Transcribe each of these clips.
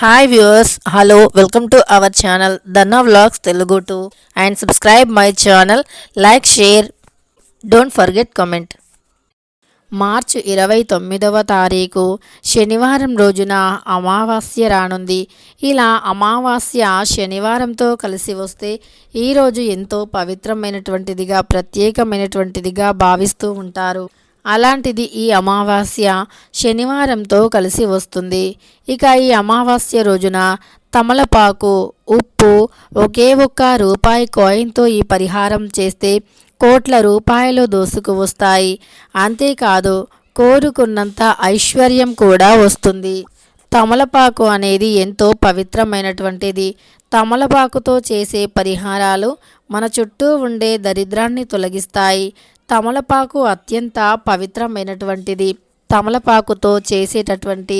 Hi viewers hello welcome to our channel Danna vlogs Telugu to and subscribe my channel like share don't forget comment March ఇరవై తొమ్మిదవ తారీఖు శనివారం రోజున అమావాస్య రానుంది. ఇలా అమావాస్య శనివారంతో కలిసి వస్తే ఈరోజు ఎంతో పవిత్రమైనటువంటిదిగా ప్రత్యేకమైనటువంటిదిగా భావిస్తూ ఉంటారు. అలాంటిది ఈ అమావాస్య శనివారంతో కలిసి వస్తుంది. ఇక ఈ అమావాస్య రోజున తమలపాకు ఉప్పు ఒకే ఒక్క రూపాయి కాయిన్తో ఈ పరిహారం చేస్తే కోట్ల రూపాయలు దోసుకు వస్తాయి. అంతేకాదు కోరుకున్నంత ఐశ్వర్యం కూడా వస్తుంది. తమలపాకు అనేది ఎంతో పవిత్రమైనటువంటిది. తమలపాకుతో చేసే పరిహారాలు మన చుట్టూ ఉండే దరిద్రాన్ని తొలగిస్తాయి. తమలపాకు అత్యంత పవిత్రమైనటువంటిది. తమలపాకుతో చేసేటటువంటి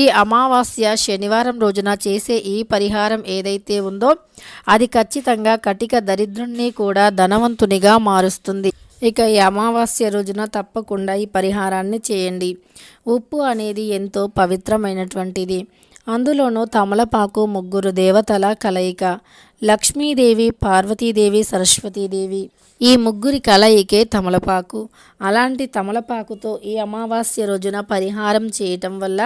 ఈ అమావాస్య శనివారం రోజున చేసే ఈ పరిహారం ఏదైతే ఉందో అది ఖచ్చితంగా కటిక దరిద్రుణ్ణి కూడా ధనవంతునిగా మారుస్తుంది. ఇక ఈ అమావాస్య రోజున తప్పకుండా ఈ పరిహారాన్ని చేయండి. ఉప్పు అనేది ఎంతో పవిత్రమైనటువంటిది. అందులోనూ తమలపాకు ముగ్గురు దేవతల కలయిక. లక్ష్మీదేవి పార్వతీదేవి సరస్వతీదేవి. ఈ ముగ్గురి కలయికే తమలపాకు. అలాంటి తమలపాకుతో ఈ అమావాస్య రోజున పరిహారం చేయటం వల్ల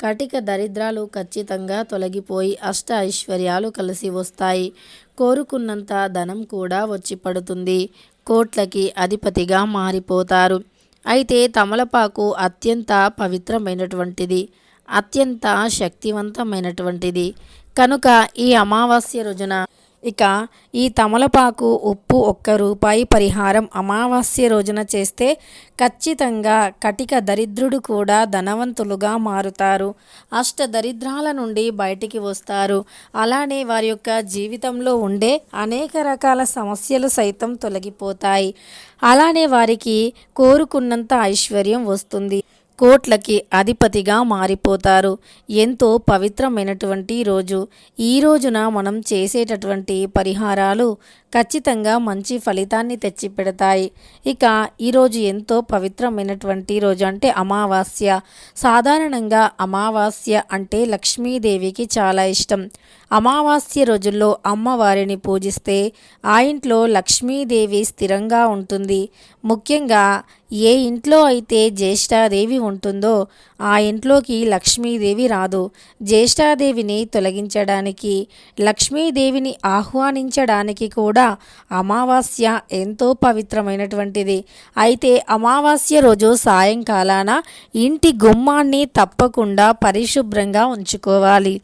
కటిక దరిద్రాలు ఖచ్చితంగా తొలగిపోయి అష్ట ఐశ్వర్యాలు కలిసి వస్తాయి. కోరుకున్నంత ధనం కూడా వచ్చి పడుతుంది. కోట్లకి అధిపతిగా మారిపోతారు. అయితే తమలపాకు అత్యంత పవిత్రమైనటువంటిది. అత్యంత శక్తివంతమైనటువంటిది. కనుక ఈ అమావాస్య రోజున ఇక ఈ తమలపాకు ఉప్పు ఒక్క రూపాయి పరిహారం అమావాస్య రోజున చేస్తే ఖచ్చితంగా కటిక దరిద్రుడు కూడా ధనవంతులుగా మారుతారు. అష్ట దరిద్రాల నుండి బయటికి వస్తారు. అలానే వారి యొక్క జీవితంలో ఉండే అనేక రకాల సమస్యలు సైతం తొలగిపోతాయి. అలానే వారికి కోరుకున్నంత ఐశ్వర్యం వస్తుంది. కోట్లకి అధిపతిగా మారిపోతారు. ఎంతో పవిత్రమైనటువంటి రోజు. ఈ రోజున మనం చేసేటటువంటి పరిహారాలు ఖచ్చితంగా మంచి ఫలితాన్ని తెచ్చిపెడతాయి. ఇక ఈరోజు ఎంతో పవిత్రమైనటువంటి రోజు అంటే అమావాస్య. సాధారణంగా అమావాస్య అంటే లక్ష్మీదేవికి చాలా ఇష్టం. అమావాస్య రోజుల్లో అమ్మవారిని పూజిస్తే ఆ ఇంట్లో లక్ష్మీదేవి స్థిరంగా ఉంటుంది. ముఖ్యంగా ఏ ఇంట్లో అయితే జ్యేష్ఠాదేవి ఉంటుందో ఆ ఇంట్లోకి లక్ష్మీదేవి రాదు. జ్యేష్ఠాదేవిని తొలగించడానికి లక్ష్మీదేవిని ఆహ్వానించడానికి కూడా అమావాస్య ఎంతో పవిత్రమైనటువంటిది. అయితే అమావాస్య రోజు సాయంకాలాన ఇంటి గుమ్మాన్ని తప్పకుండా పరిశుభ్రంగా ఉంచుకోవాలి.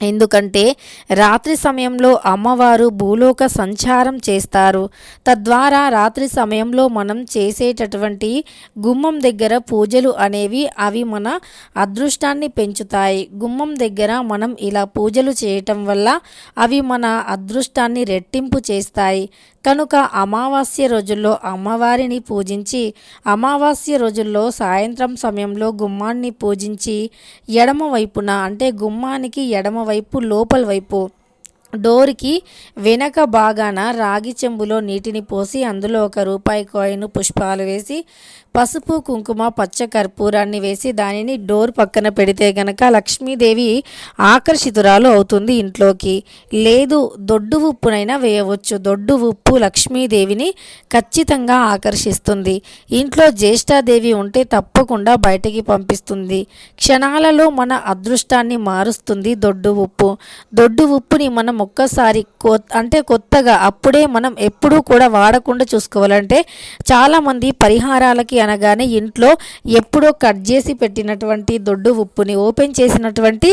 ఎందుకంటే రాత్రి సమయంలో అమ్మవారు భూలోక సంచారం చేస్తారు. తద్వారా రాత్రి సమయంలో మనం చేసేటటువంటి గుమ్మం దగ్గర పూజలు అనేవి అవి మన అదృష్టాన్ని పెంచుతాయి. గుమ్మం దగ్గర మనం ఇలా పూజలు చేయటం వల్ల అవి మన అదృష్టాన్ని రెట్టింపు చేస్తాయి. కనుక అమావాస్య రోజుల్లో అమ్మవారిని పూజించి అమావాస్య రోజుల్లో సాయంత్రం సమయంలో గుమ్మాన్ని పూజించి ఎడమ వైపున అంటే గుమ్మానికి ఎడమ వైపు లోపల వైపు డోర్కి వెనక భాగాన రాగి చెంబులో నీటిని పోసి అందులో ఒక రూపాయి కాయిన్ పుష్పాలు వేసి పసుపు కుంకుమ పచ్చ కర్పూరాన్ని వేసి దానిని డోర్ పక్కన పెడితే గనక లక్ష్మీదేవి ఆకర్షితురాలు అవుతుంది ఇంట్లోకి. లేదు దొడ్డు ఉప్పునైనా వేయవచ్చు. దొడ్డు ఉప్పు లక్ష్మీదేవిని ఖచ్చితంగా ఆకర్షిస్తుంది. ఇంట్లో జ్యేష్ఠాదేవి ఉంటే తప్పకుండా బయటికి పంపిస్తుంది. క్షణాలలో మన అదృష్టాన్ని మారుస్తుంది దొడ్డు ఉప్పు. దొడ్డు ఉప్పుని మనం ఒక్కసారి అంటే కొత్తగా అప్పుడే మనం ఎప్పుడూ కూడా వాడకుండా చూసుకోవాలంటే చాలామంది పరిహారాలకి అనగానే ఇంట్లో ఎప్పుడో కట్ చేసి పెట్టినటువంటి దొడ్డు ఉప్పుని ఓపెన్ చేసినటువంటి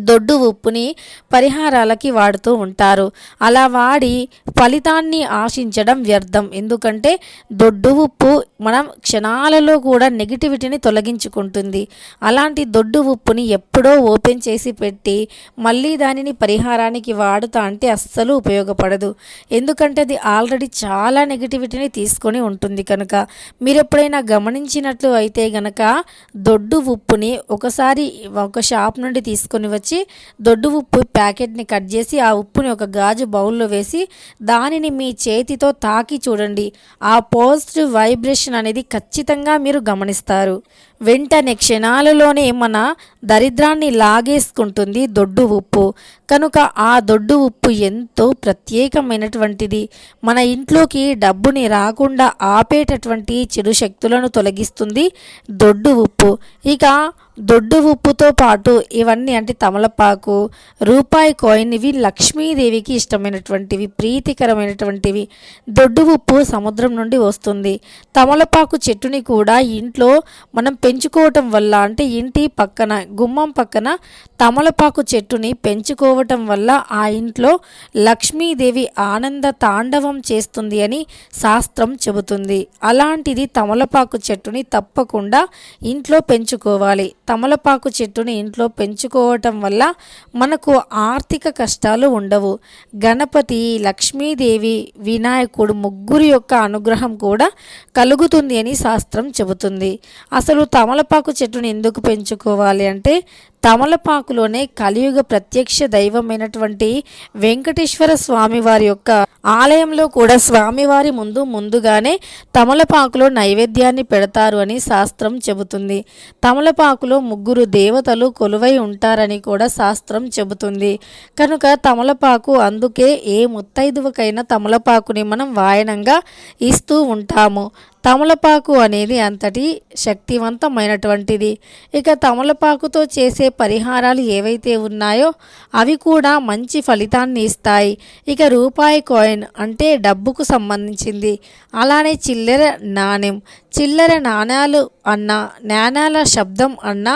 దొడ్డు ఉప్పుని పరిహారాలకి వాడుతూ ఉంటారు. అలా వాడి ఫలితాన్ని ఆశించడం వ్యర్థం. ఎందుకంటే దొడ్డు ఉప్పు మనం క్షణాలలో కూడా నెగిటివిటీని తొలగించుకుంటుంది. అలాంటి దొడ్డు ఉప్పుని ఎప్పుడో ఓపెన్ చేసి పెట్టి మళ్ళీ దానిని పరిహారానికి వాడుతా అంటే అస్సలు ఉపయోగపడదు. ఎందుకంటే అది ఆల్రెడీ చాలా నెగిటివిటీని తీసుకొని ఉంటుంది కనుక. మీరు ఎప్పుడైనా గమనించినట్లు అయితే గనక దొడ్డు ఉప్పుని ఒకసారి ఒక షాప్ నుండి తీసుకొని వచ్చి వచ్చి దొడ్డు ఉప్పు ప్యాకెట్ని కట్ చేసి ఆ ఉప్పుని ఒక గాజు బౌల్లో వేసి దానిని మీ చేతితో తాకి చూడండి. ఆ పాజిటివ్ వైబ్రేషన్ అనేది ఖచ్చితంగా మీరు గమనిస్తారు. వెంటనే క్షణాలలోనే మన దరిద్రాన్ని లాగేసుకుంటుంది దొడ్డు ఉప్పు. కనుక ఆ దొడ్డు ఉప్పు ఎంతో ప్రత్యేకమైనటువంటిది. మన ఇంట్లోకి డబ్బుని రాకుండా ఆపేటటువంటి చెడు శక్తులను తొలగిస్తుంది దొడ్డు ఉప్పు. ఇక దొడ్డు ఉప్పుతో పాటు ఇవన్నీ అంటే తమలపాకు రూపాయి కాయిన్ ఇవి లక్ష్మీదేవికి ఇష్టమైనటువంటివి ప్రీతికరమైనటువంటివి. దొడ్డు ఉప్పు సముద్రం నుండి వస్తుంది. తమలపాకు చెట్టుని కూడా ఇంట్లో మనం పెంచుకోవటం వల్ల అంటే ఇంటి పక్కన గుమ్మం పక్కన తమలపాకు చెట్టుని పెంచుకోవటం వల్ల ఆ ఇంట్లో లక్ష్మీదేవి ఆనంద తాండవం చేస్తుంది అని శాస్త్రం చెబుతుంది. అలాంటిది తమలపాకు చెట్టుని తప్పకుండా ఇంట్లో పెంచుకోవాలి. తమలపాకు చెట్టుని ఇంట్లో పెంచుకోవటం వల్ల మనకు ఆర్థిక కష్టాలు ఉండవు. గణపతి లక్ష్మీదేవి వినాయకుడు ముగ్గురు యొక్క అనుగ్రహం కూడా కలుగుతుంది అని శాస్త్రం చెబుతుంది. అసలు తమలపాకు చెట్టుని ఎందుకు పెంచుకోవాలి అంటే తమలపాకులోనే కలియుగ ప్రత్యక్ష దైవమైనటువంటి వెంకటేశ్వర స్వామి వారి యొక్క ఆలయంలో కూడా స్వామివారి ముందు ముందుగానే తమలపాకులో నైవేద్యాన్ని పెడతారు అని శాస్త్రం చెబుతుంది. తమలపాకులో ముగ్గురు దేవతలు కొలువై ఉంటారని కూడా శాస్త్రం చెబుతుంది. కనుక తమలపాకు అందుకే ఏ ముత్తైదువకైనా తమలపాకుని మనం వాయనంగా ఇస్తూ ఉంటాము. తమలపాకు అనేది అంతటి శక్తివంతమైనటువంటిది. ఇక తమలపాకుతో చేసే పరిహారాలు ఏవైతే ఉన్నాయో అవి కూడా మంచి ఫలితాన్ని ఇస్తాయి. ఇక రూపాయి కాయిన్ అంటే డబ్బుకు సంబంధించింది. అలానే చిల్లర నాణ్యం. చిల్లర నాణ్యాలు అన్న నాణ్యాల శబ్దం అన్న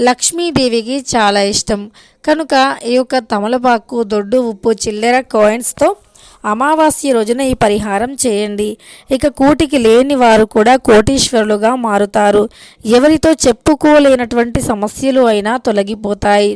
లక్ష్మీదేవికి చాలా ఇష్టం. కనుక ఈ యొక్క తమలపాకు దొడ్డు ఉప్పు చిల్లర కాయిన్స్తో అమావాస్య రోజున ఈ పరిహారం చేయండి. ఇక కూటికి లేని వారు కూడా కోటీశ్వరులుగా మారుతారు. ఎవరితో చెప్పుకోలేనటువంటి సమస్యలు అయినా తొలగిపోతాయి.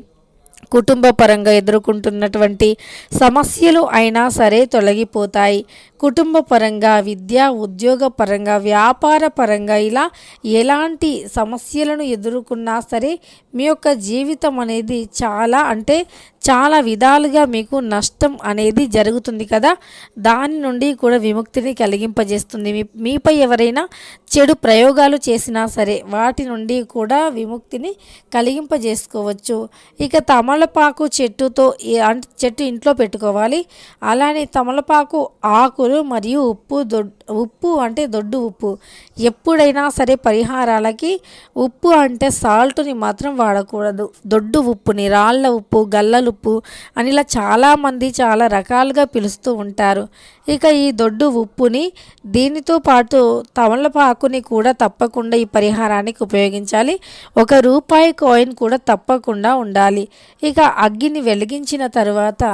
కుటుంబ పరంగా ఎదుర్కొంటున్నటువంటి సమస్యలు అయినా సరే తొలగిపోతాయి. కుటుంబ పరంగా విద్య ఉద్యోగ పరంగా వ్యాపార పరంగా ఇలా ఎలాంటి సమస్యలను ఎదుర్కొన్నా సరే మీ యొక్క జీవితం అనేది చాలా అంటే చాలా విధాలుగా మీకు నష్టం అనేది జరుగుతుంది కదా. దాని నుండి కూడా విముక్తిని కలిగింపజేస్తుంది. మీ మీపై ఎవరైనా చెడు ప్రయోగాలు చేసినా సరే వాటి నుండి కూడా విముక్తిని కలిగింపజేసుకోవచ్చు. ఇక తమలపాకు చెట్టుతో అంటే చెట్టు ఇంట్లో పెట్టుకోవాలి. అలానే తమలపాకు ఆకులు మరియు ఉప్పు దొడ్ ఉప్పు అంటే దొడ్డు ఉప్పు. ఎప్పుడైనా సరే పరిహారాలకి ఉప్పు అంటే సాల్ట్ని మాత్రం వాడకూడదు. దొడ్డు ఉప్పుని రాళ్ళ ఉప్పు గల్లలు ఉప్పు అని ఇలా చాలామంది చాలా రకాలుగా పిలుస్తూ ఉంటారు. ఇక ఈ దొడ్డు ఉప్పుని దీనితో పాటు తమలపాకుని కూడా తప్పకుండా ఈ పరిహారానికి ఉపయోగించాలి. ఒక రూపాయి కాయిన్ కూడా తప్పకుండా ఉండాలి. ఇక అగ్గిని వెలిగించిన తర్వాత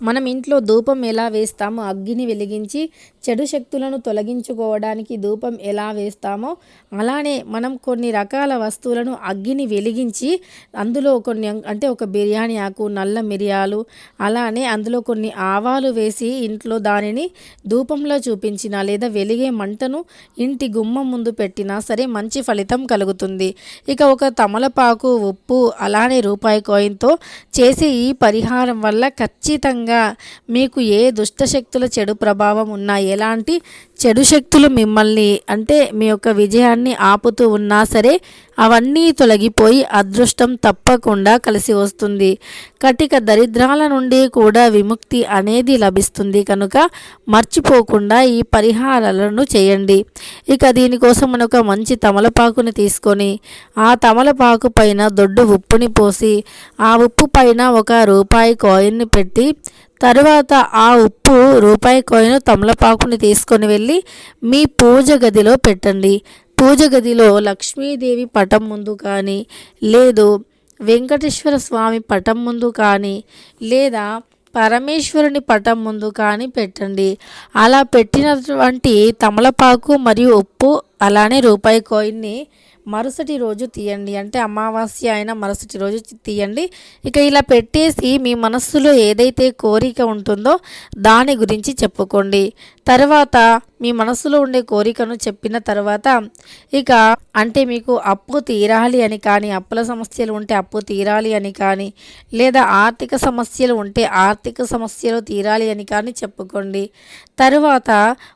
మనం ఇంట్లో ధూపం ఎలా వేస్తామో అగ్గిని వెలిగించి చెడు శక్తులను తొలగించుకోవడానికి ధూపం ఎలా వేస్తామో అలానే మనం కొన్ని రకాల వస్తువులను అగ్గిని వెలిగించి అందులో కొన్ని అంటే ఒక బిర్యానీ ఆకు నల్ల మిరియాలు అలానే అందులో కొన్ని ఆవాలు వేసి ఇంట్లో దానిని ధూపంలో చూపించిన లేదా వెలిగే మంటను ఇంటి గుమ్మం ముందు పెట్టినా సరే మంచి ఫలితం కలుగుతుంది. ఇక ఒక తమలపాకు ఉప్పు అలానే రూపాయి కాయిన్తో చేసే ఈ పరిహారం వల్ల ఖచ్చితంగా మీకు ఏ దుష్టశక్తుల చెడు ప్రభావం ఉన్నా ఎలాంటి చెడు శక్తులు మిమ్మల్ని అంటే మీ యొక్క విజయాన్ని ఆపుతూ ఉన్నా సరే అవన్నీ తొలగిపోయి అదృష్టం తప్పకుండా కలిసి వస్తుంది. కటిక దరిద్రాల నుండి కూడా విముక్తి అనేది లభిస్తుంది కనుక మర్చిపోకుండా ఈ పరిహారాలను చేయండి. ఇక దీనికోసం మనం ఒక మంచి తమలపాకుని తీసుకొని ఆ తమలపాకు పైన దొడ్డు ఉప్పుని పోసి ఆ ఉప్పు పైన ఒక రూపాయి కాయిన్ని పెట్టి తరువాత ఆ ఉప్పు రూపాయి కాయిన్ తమలపాకుని తీసుకొని వెళ్ళి మీ పూజ గదిలో పెట్టండి. పూజ గదిలో లక్ష్మీదేవి పటం ముందు కానీ లేదు వెంకటేశ్వర స్వామి పటం ముందు కానీ లేదా పరమేశ్వరుని పటం ముందు కానీ పెట్టండి. అలా పెట్టినటువంటి తమలపాకు మరియు ఉప్పు అలానే రూపాయి కాయిన్ని మరుసటి రోజు తీయండి. అంటే అమావాస్య అయినా మరుసటి రోజు తీయండి. ఇక ఇలా పెట్టేసి మీ మనస్సులో ఏదైతే కోరిక ఉంటుందో దాని గురించి చెప్పుకోండి. తర్వాత మీ మనసులో ఉండే కోరికను చెప్పిన తర్వాత ఇక అంటే మీకు అప్పు తీరాలి అని కానీ అప్పుల సమస్యలు ఉంటే అప్పు తీరాలి అని కానీ లేదా ఆర్థిక సమస్యలు ఉంటే ఆర్థిక సమస్యలు తీరాలి అని కానీ చెప్పుకోండి. తరువాత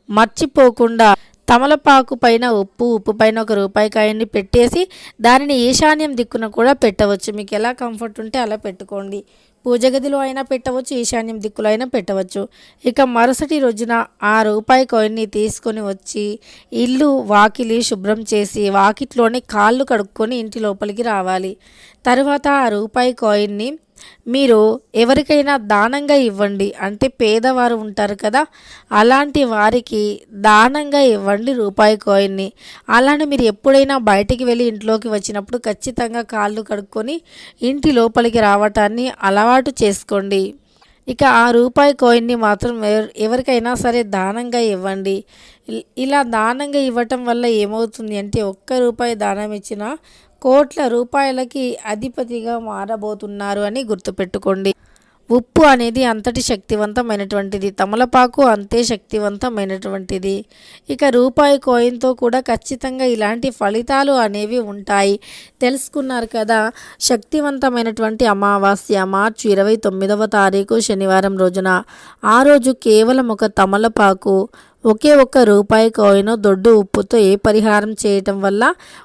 మర్చిపోకుండా తమలపాకు పైన ఉప్పు ఉప్పు పైన ఒక రూపాయి కాయని పెట్టేసి దానిని ఈశాన్యం దిక్కున కూడా పెట్టవచ్చు. మీకు ఎలా కంఫర్ట్ ఉంటే అలా పెట్టుకోండి. పూజ గదిలో అయినా పెట్టవచ్చు ఈశాన్యం దిక్కులో అయినా పెట్టవచ్చు. ఇక మరుసటి రోజున ఆ రూపాయి కాయిన్ని తీసుకొని వచ్చి ఇల్లు వాకిలి శుభ్రం చేసి వాకిట్లోనే కాళ్ళు కడుక్కొని ఇంటి లోపలికి రావాలి. తర్వాత ఆ రూపాయి కాయిన్ని మీరు ఎవరికైనా దానంగా ఇవ్వండి. అంటే పేదవారు ఉంటారు కదా అలాంటి వారికి దానంగా ఇవ్వండి రూపాయి కాయిన్ని. అలానే మీరు ఎప్పుడైనా బయటికి వెళ్ళి ఇంట్లోకి వచ్చినప్పుడు ఖచ్చితంగా కాళ్ళు కడుక్కొని ఇంటి లోపలికి రావటాన్ని అలవాటు చేసుకోండి. ఇక ఆ రూపాయి కాయిన్ని మాత్రం ఎవరికైనా సరే దానంగా ఇవ్వండి. ఇలా దానంగా ఇవ్వటం వల్ల ఏమవుతుంది అంటే ఒక్క రూపాయి దానం ఇచ్చినా కోట్ల రూపాయలకి అధిపతిగా మారబోతున్నారు అని గుర్తుపెట్టుకోండి. ఉప్పు అనేది అంతటి శక్తివంతమైనటువంటిది. తమలపాకు అంతే శక్తివంతమైనటువంటిది. ఇక రూపాయి కోయిన్తో కూడా ఖచ్చితంగా ఇలాంటి ఫలితాలు అనేవి ఉంటాయి. తెలుసుకున్నారు కదా శక్తివంతమైనటువంటి అమావాస్య మార్చి ఇరవై తొమ్మిదవ తారీఖు శనివారం రోజున. ఆ రోజు కేవలం ఒక తమలపాకు ఒకే ఒక్క రూపాయి కాయిన్ దొడ్డు ఉప్పుతో ఏ పరిహారం చేయటం వల్ల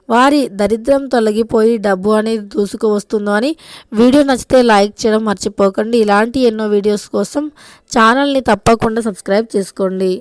వారి దరిద్రం తొలగిపోయి డబ్బు అనేది దూసుకు వస్తుందో అని వీడియో నచ్చితే లైక్ చేయడం మర్చిపోకండి. ఇలాంటి ఎన్నో వీడియోస్ కోసం ఛానల్ని తప్పకుండా సబ్స్క్రైబ్ చేసుకోండి.